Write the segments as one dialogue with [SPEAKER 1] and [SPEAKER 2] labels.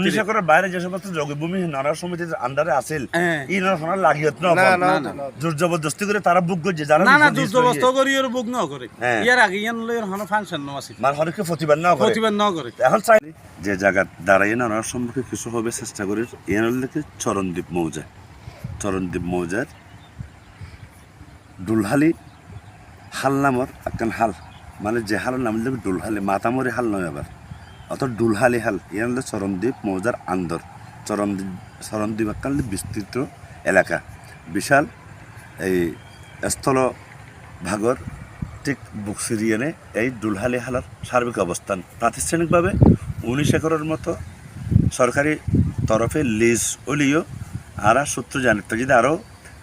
[SPEAKER 1] উনিশ একরের বাইরে যে সমস্ত জগভূমি নানা সমিতির আন্ডারে আছিল
[SPEAKER 2] হ্যাঁ।
[SPEAKER 1] ই নানা লাগিয়ত না জোর জবরদস্তি করে তারা বুক করছে যারা
[SPEAKER 2] না না
[SPEAKER 1] নিজ
[SPEAKER 2] দুর্দবস্ত
[SPEAKER 1] লইয়ে।
[SPEAKER 2] করি ওর বুক ন করে। ইয়ার আগে ইয়ান লই হন ফাংশন ন আছে
[SPEAKER 1] মানে হরেকে প্রতিবাদ না করে।
[SPEAKER 2] প্রতিবাদ ন করে।
[SPEAKER 1] এখন চাই যে জায়গা সম্মুখে কিছু হবে চেষ্টা করি ইয়ান হচ্ছে চরণদ্বীপ মৌজা চরণদ্বীপ মৌজার ডুলহালি হাল নামর একখান হাল। মানে যে হালের নাম লিখবে ডুলহালি মাতামরি হাল নয় আবার। অর্থাৎ ডুলহালি হাল ইয়ান হলো চরণদ্বীপ, মৌজার আন্দর। চরণদ্বীপ চরণদ্বীপ একখান বিস্তৃত এলাকা। বিশাল এই স্থল ভাগর ঠিক বুকসিরিয়ানে এই দুলহালি হালার সার্বিক অবস্থান। প্রাতিষ্ঠানিকভাবে উনিশ একরের মতো সরকারি তরফে লিজ ওলিও আর সূত্র জানিত যদি আরও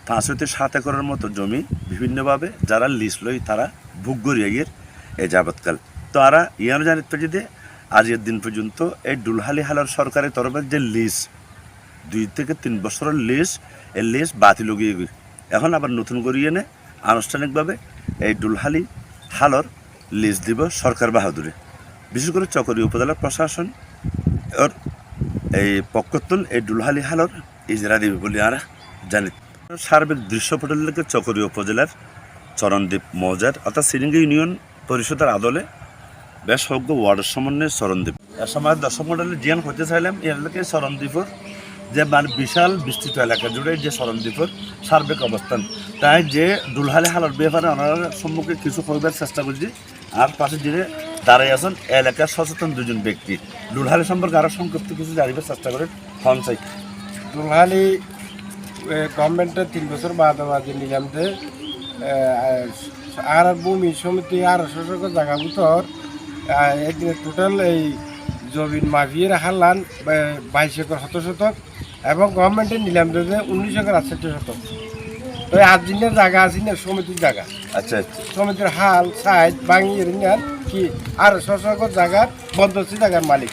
[SPEAKER 1] পাঁচ হইতে সাত একরের মতো জমি বিভিন্নভাবে যারা লিজ লই তারা ভোগ গিয়ে এই যাবৎকাল। তো আরা ইয়ানো জানিত যদি আজকের দিন পর্যন্ত এই ডুলহালি হালার সরকারি তরফের যে লিজ, দুই থেকে তিন বছরের লিজ, এই লিজ বাতিল গিয়ে এখন আবার নতুন করে এনে আনুষ্ঠানিকভাবে এই ডুলহালি হালর লিজ দিব সরকার বাহাদুরে। বিশেষ করে চকরি উপজেলা প্রশাসন ওর এই পক্ষতুল এই ডুলহালি হালর ইজরা দিবে বলে আর জানি। সার্বিক দৃশ্যপটলকে চকরি উপজেলার চরণদ্বীপ মৌজার অর্থাৎ সিরিঙ্গি ইউনিয়ন পরিষদের আদলে বেশ সজ্ঞ ওয়ার্ডের সমন্বয়ে চরণদ্বীপ এর সময় দর্শক মন্ডলী জিয়ান হতে চাইলাম এলাকায় চরণদ্বীপর যে মানে বিশাল বিস্তৃত এলাকা জুড়ে যে চরণদ্বীপের সার্বিক অবস্থান। তাই যে দুলহালি হালার ব্যাপারে ওনার সম্মুখে কিছু করবার চেষ্টা করছি, আর পাশে যে দাঁড়াই আছেন এলাকার সচেতন দুজন ব্যক্তি। দুলহালি সম্পর্কে আরও সংক্ষিপ্ত কিছু জানিবার চেষ্টা করেন হন চাই
[SPEAKER 3] দুলহালি গভর্নমেন্টের তিন বছর বাদ বাদে নিলাম যে আর ভূমি সমিতি আর জায়গা টোটাল এই জমিন মাভিয়ে হারলান বাইশ একর শত শতক এবং গভর্নমেন্টে নিলাম যে উনিশ একর আটষট্টি শতক। তো আট দিনের জায়গা আছে না সমিতির জায়গা।
[SPEAKER 1] আচ্ছা আচ্ছা।
[SPEAKER 3] সমিতির হাল সাইড ভাঙি এরিয়ার কি আর শশক জায়গার বন্দোবস্তি জায়গার মালিক।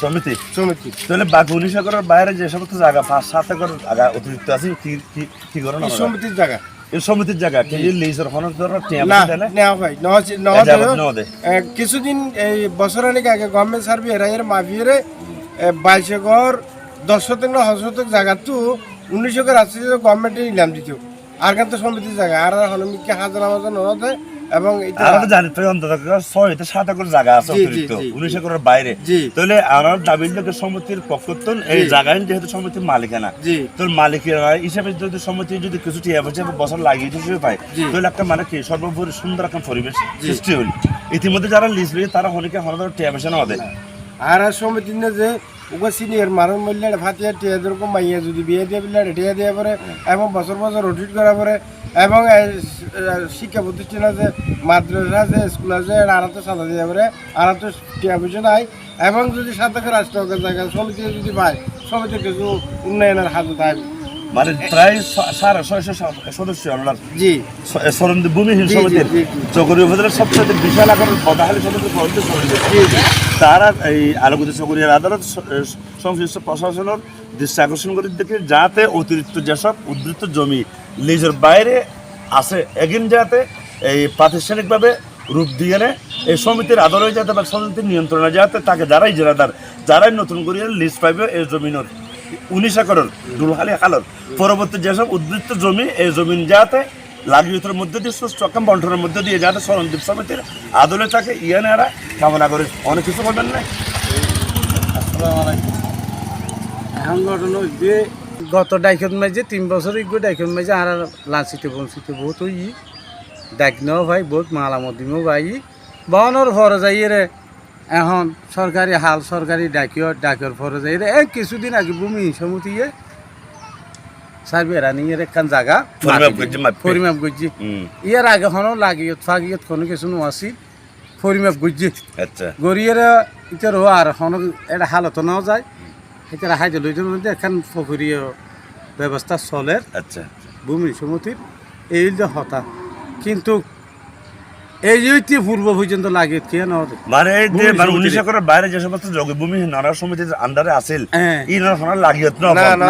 [SPEAKER 1] সমিতি?
[SPEAKER 3] সমিতি।
[SPEAKER 1] তাহলে বাকি উনিশ একরের বাইরে যে সমস্ত জায়গা পাঁচ সাত একর জায়গা অতিরিক্ত আছে কি কি কি করেন
[SPEAKER 3] সমিতির জায়গা।
[SPEAKER 1] এই সমিতির জায়গা কি লিজের হনর ধর টিয়া
[SPEAKER 3] না
[SPEAKER 1] দেয় না?
[SPEAKER 3] নেওয়া নেওয়া হচ্ছে- নেওয়া
[SPEAKER 1] এই বছর
[SPEAKER 3] হচ্ছে-
[SPEAKER 1] নেওয়া দেয়।
[SPEAKER 3] এ, কিছুদিন এই বছরানিক আগে গভর্নমেন্ট সার্ভে এর মাফিয়ে বাইশ একর দশ শতক না দশ শতক জায়গা তো উনিশ একর আসছে গভর্নমেন্টে নিলাম দিত। আর কিন্তু সমিতির জায়গা আর হলমিকে হাজার হাজার দেয় এবং
[SPEAKER 1] আমরা জানি তো অন্তত ছয় হইতে সাত একর জায়গা আছে অতিরিক্ত। উনিশ একরের বাইরে। তাহলে আমার লোকের পক্ষত্বন এই জায়গায় যেহেতু সমিতির মালিকানা। তোর মালিকেরা হিসাবে যদি সমিতি যদি কিছু টিয়া বছর বছর লাগিয়ে হিসেবে পায় তাহলে একটা মানে কি সর্বোপরি সুন্দর একটা পরিবেশ সৃষ্টি হল। ইতিমধ্যে যারা লিজ তারা অনেকে হনদের টিয়া পয়সা না দেয়।
[SPEAKER 3] আর আর না যে ওকে সিনিয়র মানুষ মূল্য ফাটিয়ে টিয়া যেরকম মাইয়া যদি বিয়ে দিয়ে বিলে টিয়া দিয়ে পরে এবং বছর বছর রোটিট করা পরে এবং শিক্ষা প্রতিষ্ঠান আছে মাদ্রাসা আছে স্কুল আছে আড়াতে সাদা দিয়ে পরে আড়াতে টিয়া পয়সা নাই এবং যদি সাথে রাষ্ট্র জায়গা সমিতি যদি পায় সমিতি কিছু উন্নয়নের হাতে থাকবে
[SPEAKER 1] মানে প্রায় সাড়ে ছয়শো সদস্য ওনার
[SPEAKER 3] জি
[SPEAKER 1] সরন্দি ভূমিহীন সমিতির। চকরি উপজেলার সবচেয়ে বিশাল আকারের সমিতি তারা এই আলোকিত চকরিয়ার আদালত সংশ্লিষ্ট প্রশাসনের দৃষ্টি আকর্ষণ করে দেখে যাতে অতিরিক্ত যেসব উদ্ধৃত জমি লিজের বাইরে আছে এগিন যাতে এই প্রাতিষ্ঠানিকভাবে রূপ দিয়ে এই সমিতির আদরে যাতে বা সমিতির নিয়ন্ত্রণে যাতে তাকে যারাই জেরাদার যারাই নতুন করিয়া লিজ পাইবে এই জমিনের উনিশ একরের দুলহালি খালর পরবর্তী যেসব উদ্বৃত্ত জমি এই জমিন যাতে লাগিয়তের মধ্যে দিয়ে সুস্থ বন্টনের মধ্যে দিয়ে যাতে সরণদ্বীপ সমিতির আদলে থাকে, ইয়ানে এরা কামনা করে অনেক কিছু করবেন না?
[SPEAKER 2] হইবে গত ডাইখন মাঝে, তিন বছর ইগো ডাইখন মাঝে আর লাঞ্চিতে বঞ্চিত বহুত হই ডাকনাও ভাই, বহুত মালামদিমও ভাই। বহনের ফর যাই রে, এখন সরকারি, হাল সরকারি ডাকিও ডাকিওর ফর যাই রে। এই কিছুদিন আগে ভূমি সমিতিয়ে সার্ভে নিয়ে একখান জায়গা ফরিমাপ
[SPEAKER 1] গুজি
[SPEAKER 2] ইয়ার আগে হন লাগিয়ত ফাগিয়ত কোনো কিছু নোয়াছি পরিমাপ গুজি
[SPEAKER 1] আচ্ছা।
[SPEAKER 2] গড়িয়ে ইতার হো আর হন এটা হালত নাও যায়। এটা হাইতে লইতে মধ্যে এখন পুকুরীয় ব্যবস্থা চলে।
[SPEAKER 1] আচ্ছা
[SPEAKER 2] ভূমি সমিতির এই যে হতা। কিন্তু এই পূর্ব পর্যন্ত লাগে কে না
[SPEAKER 1] মানে মানে উনিশ একরের বাইরে যে সমস্ত জগভূমি নানা সমিতির আন্ডারে আছিল
[SPEAKER 2] হ্যাঁ।
[SPEAKER 1] ই নানা লাগিয়ত না
[SPEAKER 3] না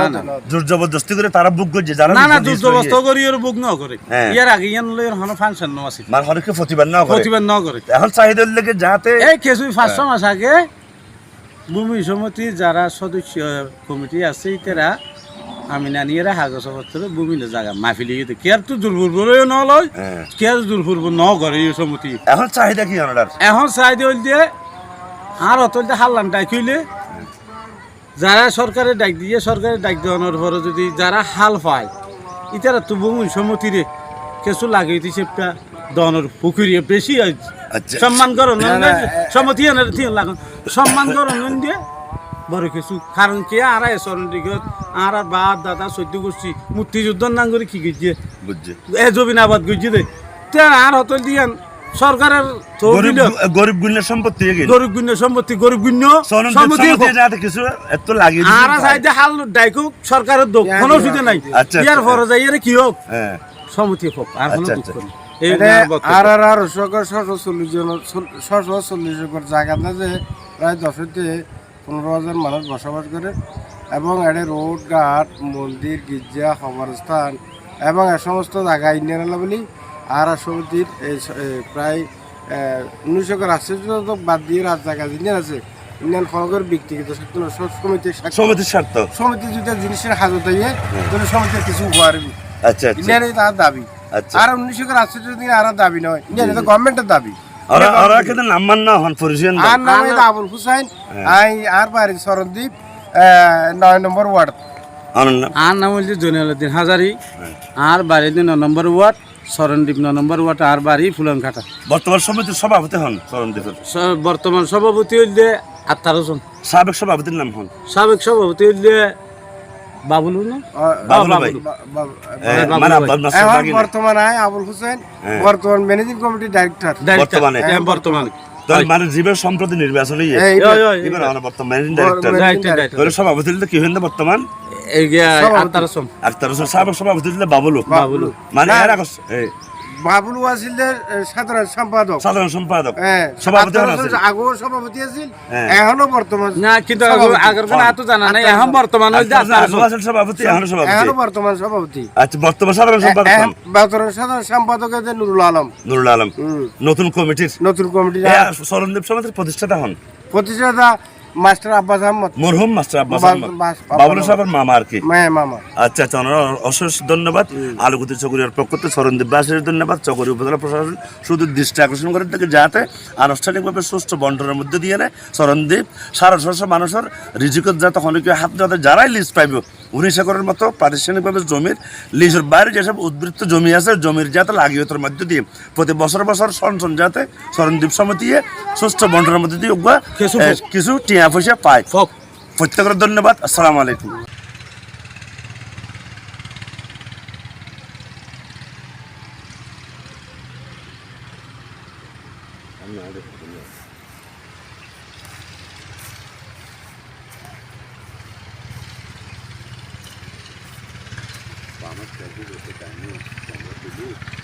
[SPEAKER 1] জবরদস্তি করে তারা বুক করছে যারা
[SPEAKER 2] না না দুর্দবস্ত করি ওর বুক ন করে
[SPEAKER 1] হ্যাঁ।
[SPEAKER 2] ইয়ার আগে ইয়ান লই হন ফাংশন ন আছে
[SPEAKER 1] মানে হরেকে প্রতিবাদ না করে
[SPEAKER 2] প্রতিবাদ ন করে
[SPEAKER 1] এখন চাহিদার লেগে যাতে
[SPEAKER 2] এই কিছু পাঁচশো মাস আগে ভূমি সমিতি যারা সদস্য কমিটি আছে তারা আমি নানিয়েরা কাগজপত্র বিভিন্ন জায়গা। মাফিলি গিয়ে কেয়ার তো দুর্বল নলয়
[SPEAKER 1] হ্যাঁ।
[SPEAKER 2] কেয়ার দুর্বল ন এই সমিতি।
[SPEAKER 1] এখন চাহিদা কি ওনার
[SPEAKER 2] এখন চাই দিল দিয়ে আর অতল দিয়ে হাল্লান ডাক হইলে। যারা সরকারের ডাক দিয়ে সরকারের ডাক দেওয়ানোর পরে যদি যারা হাল পায় ইতারা তো ভূমি সমিতিরে কিছু লাগে হিসেবটা দনের পুকুরিয়ে বেশি হয়।
[SPEAKER 1] আচ্ছা।
[SPEAKER 2] সম্মান করো
[SPEAKER 3] না, না,
[SPEAKER 2] দিয়ে লাগুন সম্মান করো দিয়ে বড় কিছু। কারণ কি? আর চরণ দিগত আর আর বাপ দাদা সদ্য গোষ্ঠী মুক্তিযুদ্ধ নাম করে কি গিয়ে
[SPEAKER 1] বুঝছে।
[SPEAKER 2] এ জবিন আবাদ গিয়ে দে। তে আর হতল দিয়ান সরকারের
[SPEAKER 1] গরিব গুণের সম্পত্তি
[SPEAKER 2] গরিব গুণ্য সম্পত্তি গরিব গুণ্য সম্পত্তি
[SPEAKER 1] কিছু এত দিছে
[SPEAKER 2] আর সাইডে হাল ডাইকো সরকারের দোক কোনো
[SPEAKER 3] ইয়ার
[SPEAKER 2] সুযোগ নাই।
[SPEAKER 1] আচ্ছা,
[SPEAKER 2] ইয়ার
[SPEAKER 1] আচ্ছা।
[SPEAKER 2] ফরজ যাই কি হোক?
[SPEAKER 1] হ্যাঁ।
[SPEAKER 2] সমতি হোক আর কোনো
[SPEAKER 1] আচ্ছা,
[SPEAKER 2] দুঃখ
[SPEAKER 1] আচ্ছা।
[SPEAKER 2] নেই।
[SPEAKER 3] আর আর আর ছশো চল্লিশ জন ছশো চল্লিশ একর জায়গা না যে প্রায় দশ পনেরো হাজার মানুষ বসবাস করে এবং এটা রোড ঘাট মন্দির গির্জা কবরস্থান এবং এ সমস্ত জায়গা ইন্ডিয়ান বলি আর সমিতির এই প্রায় উনিশশো তো বাদ দিয়ে রাজ জায়গা ইন্ডিয়ান আছে। ইন্ডিয়ান খনকের ব্যক্তিগত সমিতির
[SPEAKER 1] সমিতির স্বার্থ?
[SPEAKER 3] সমিতি যদি জিনিসের হাজত হইয়ে তাহলে সমিতির কিছু উপহার
[SPEAKER 1] আচ্ছা আচ্ছা।
[SPEAKER 3] ইন্ডিয়ানের তার দাবি।
[SPEAKER 1] আচ্ছা।
[SPEAKER 3] আর উনিশশো রাষ্ট্রের দিকে আর দাবি নয়। ইন্ডিয়ান গভর্নমেন্টের দাবি।
[SPEAKER 1] ওরা ওরা কিন্তু নাম্বার না হন পরিচয়
[SPEAKER 3] আর নাম আবুল হুসাইন আই আর বাড়ি শরণদ্বীপ নয় নম্বর ওয়ার্ড।
[SPEAKER 1] আনন্দ
[SPEAKER 2] আর নাম হচ্ছে জৈনালুদ্দিন হাজারি। আর বাড়ি দিন ন নম্বর ওয়ার্ড শরণদ্বীপ ন নম্বর ওয়ার্ড আর বাড়ি ফুলনঘাটা।
[SPEAKER 1] বর্তমান সমিতির সভাপতি হন
[SPEAKER 2] বর্তমান সভাপতি হইলে আত্মার হোসেন।
[SPEAKER 1] সাবেক সভাপতির নাম হন।
[SPEAKER 2] সাবেক সভাপতি হইলে বাবুলু না
[SPEAKER 1] বাবুল ভাই। মানে।
[SPEAKER 3] এখন। বর্তমানে আয় আবুল হুসেন
[SPEAKER 1] হ্যাঁ।
[SPEAKER 3] বর্তমান ম্যানেজিং কমিটির ডাইরেক্টর।
[SPEAKER 1] বর্তমানে।
[SPEAKER 2] হ্যাঁ, বর্তমানে।
[SPEAKER 1] মানে জীবের সম্প্রতি সভাপতি কি হইন বর্তমান?
[SPEAKER 2] হোসেন
[SPEAKER 1] সাবেক সভাপতি বাবুলু।
[SPEAKER 2] বাবুলু।
[SPEAKER 1] মানে
[SPEAKER 3] বাবুল ওয়াসিলের সাধারণ সম্পাদক।
[SPEAKER 1] সাধারণ সম্পাদক।
[SPEAKER 3] হ্যাঁ
[SPEAKER 1] সভাপতি
[SPEAKER 3] আগেও সভাপতি আছিল
[SPEAKER 1] হ্যাঁ।
[SPEAKER 3] এখনও বর্তমান
[SPEAKER 2] না কিন্তু আগের কোন এত জানা নাই এখন বর্তমান
[SPEAKER 1] সভাপতি এখন সভাপতি।
[SPEAKER 3] এখনও বর্তমান সভাপতি।
[SPEAKER 1] আচ্ছা বর্তমান সাধারণ সম্পাদক
[SPEAKER 3] বর্তমান সাধারণ সম্পাদক হচ্ছে নুরুল আলম।
[SPEAKER 1] নুরুল আলম। নতুন কমিটির?
[SPEAKER 3] নতুন কমিটি
[SPEAKER 1] সরণদীপ সমিতির প্রতিষ্ঠাতা হন।
[SPEAKER 3] প্রতিষ্ঠাতা মাস্টার আব্বাস আহমদ।
[SPEAKER 1] মরহুম মাস্টার আব্বাস আহমদ। বাবুল সাহেবের মামা আর কি?
[SPEAKER 3] মামা
[SPEAKER 1] আচ্ছা আচ্ছা অশেষ ধন্যবাদ। আলুকুতি চকরিয়ার পক্ষ থেকে বাসের ধন্যবাদ। চকরি উপজেলা প্রশাসন শুধু দৃষ্টি আকর্ষণ করে থাকে যাতে আনুষ্ঠানিকভাবে সুষ্ঠু বন্টনের মধ্যে দিয়ে নেয়। সরণদ্বীপ সারা মানুষের রিজিকত যাতে অনেকে হাত যাতে যারাই লিস্ট পাইব উনিশ একরের মতো প্রাতিষ্ঠানিকভাবে জমির লিজের বাইরে যেসব উদ্বৃত্ত জমি আছে জমির যাতে লাগিয়তের মধ্যে দিয়ে প্রতি বছর বছর সন সন যাতে সরণদ্বীপ সমিতি সুষ্ঠু বন্টনের মধ্যে দিয়ে
[SPEAKER 2] কিছু
[SPEAKER 1] টিয়া পয়সা পায়। প্রত্যেকের ধন্যবাদ। আসসালামু আলাইকুম। 在这个是感应，感 kita.